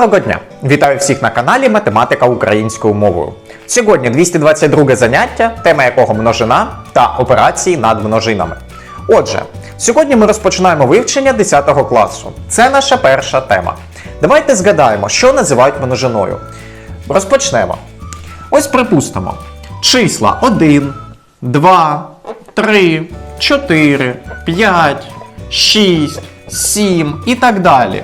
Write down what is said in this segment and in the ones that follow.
Доброго дня! Вітаю всіх на каналі Математика українською мовою. Сьогодні 222 заняття, тема якого множина та операції над множинами. Отже, сьогодні ми розпочинаємо вивчення 10 класу. Це наша перша тема. Давайте згадаємо, що називають множиною. Розпочнемо. Ось припустимо. Числа 1, 2, 3, 4, 5, 6, 7 і так далі.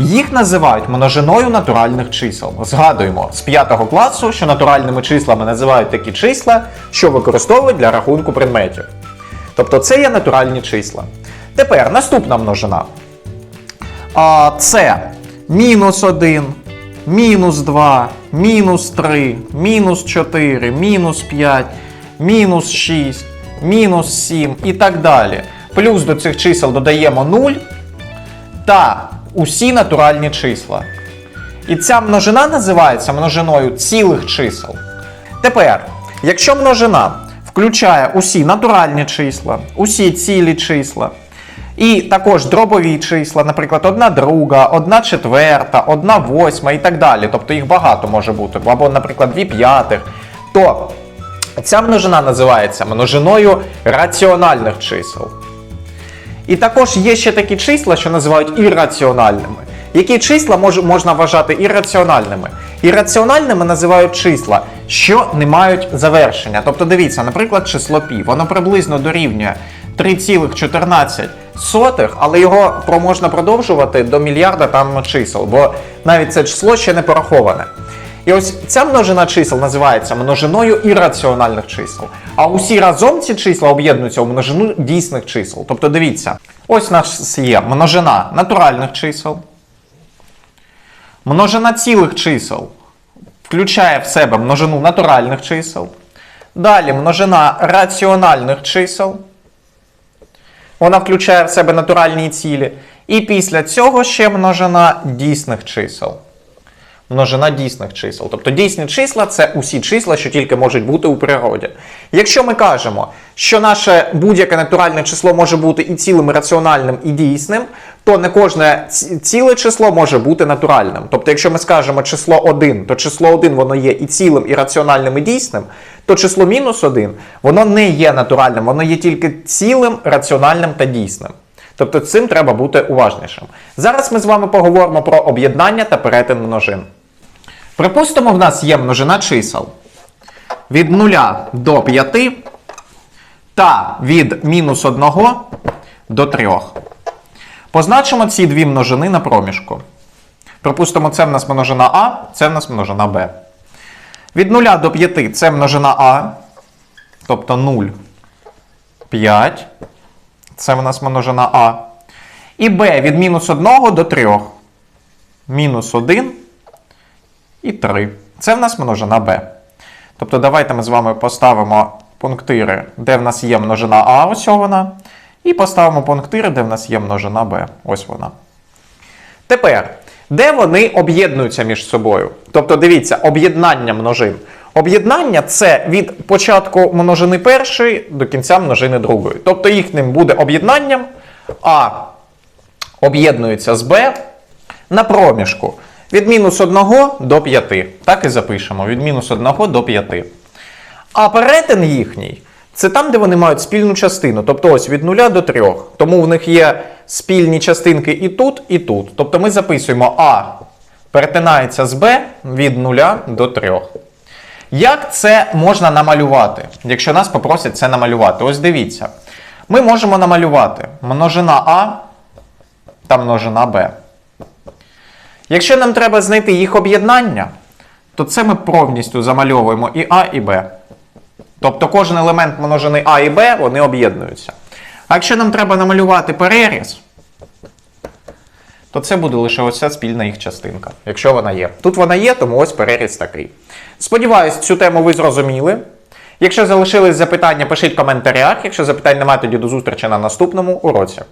Їх називають множиною натуральних чисел. Згадуємо з 5 класу, що натуральними числами називають такі числа, що використовують для рахунку предметів. Тобто це є натуральні числа. Тепер наступна множина. А, це мінус 1, мінус 2, мінус 3, мінус 4, мінус 5, мінус 6, мінус 7 і так далі. Плюс до цих чисел додаємо 0 та усі натуральні числа. І ця множина називається множиною цілих чисел. Тепер, якщо множина включає усі натуральні числа, усі цілі числа, і також дробові числа, наприклад, одна друга, одна четверта, одна восьма і так далі, тобто їх багато може бути, або, наприклад, дві п'ятих, то ця множина називається множиною раціональних чисел. І також є ще такі числа, що називають ірраціональними. Які числа мож, можна вважати ірраціональними? Ірраціональними називають числа, що не мають завершення. Тобто, дивіться, наприклад, число пі, воно приблизно дорівнює 3,14, але його можна продовжувати до мільярда там чисел, бо навіть це число ще не пораховане. І ось ця множина чисел називається множиною ірраціональних чисел. А усі разом ці числа об'єднуються у множину дійсних чисел. Тобто дивіться, ось у нас є множина натуральних чисел, множина цілих чисел включає в себе множину натуральних чисел. Далі множина раціональних чисел. Вона включає в себе натуральні цілі. І після цього ще множина дійсних чисел множина дійсних чисел. Тобто дійсні числа це усі числа, що тільки можуть бути у природі. Якщо ми кажемо, що наше будь-яке натуральне число може бути і цілим, і раціональним, і дійсним, то не кожне ціле число може бути натуральним. Тобто, якщо ми скажемо число 1, то число 1 воно є і цілим, і раціональним, і дійсним, то число мінус 1 воно не є натуральним, воно є тільки цілим, раціональним та дійсним. Тобто цим треба бути уважнішим. Зараз ми з вами поговоримо про об'єднання та перетин множин. Припустимо, в нас є множина чисел від 0 до 5 та від мінус 1 до 3. Позначимо ці дві множини на проміжку. Припустимо, це в нас множина А, це в нас множина Б. Від 0 до 5 це множина А, тобто 0, 5. Це в нас множина А. І Б від мінус 1 до 3. Мінус 1 і 3. Це в нас множина b. Тобто давайте ми з вами поставимо пунктири, де в нас є множина А, ось вона. І поставимо пунктири, де в нас є множина b. Ось вона. Тепер, де вони об'єднуються між собою? Тобто, дивіться, об'єднання множин. Об'єднання це від початку множини першої до кінця множини другої. Тобто їхнім буде об'єднанням А об'єднується з Б на проміжку від мінус 1 до 5. Так і запишемо: від мінус 1 до 5. А перетин їхній це там, де вони мають спільну частину. Тобто ось від 0 до 3. Тому в них є спільні частинки і тут, і тут. Тобто ми записуємо А перетинається з Б від 0 до 3. Як це можна намалювати, якщо нас попросять це намалювати? Ось дивіться. Ми можемо намалювати множина А та множина Б. Якщо нам треба знайти їх об'єднання, то це ми повністю замальовуємо і А, і Б. Тобто кожен елемент множини А і Б вони об'єднуються. А якщо нам треба намалювати переріз, то це буде лише ось ця спільна їх частинка, якщо вона є. Тут вона є, тому ось переріз такий. Сподіваюсь, цю тему ви зрозуміли. Якщо залишились запитання, пишіть в коментарях. Якщо запитань немає, тоді до зустрічі на наступному уроці.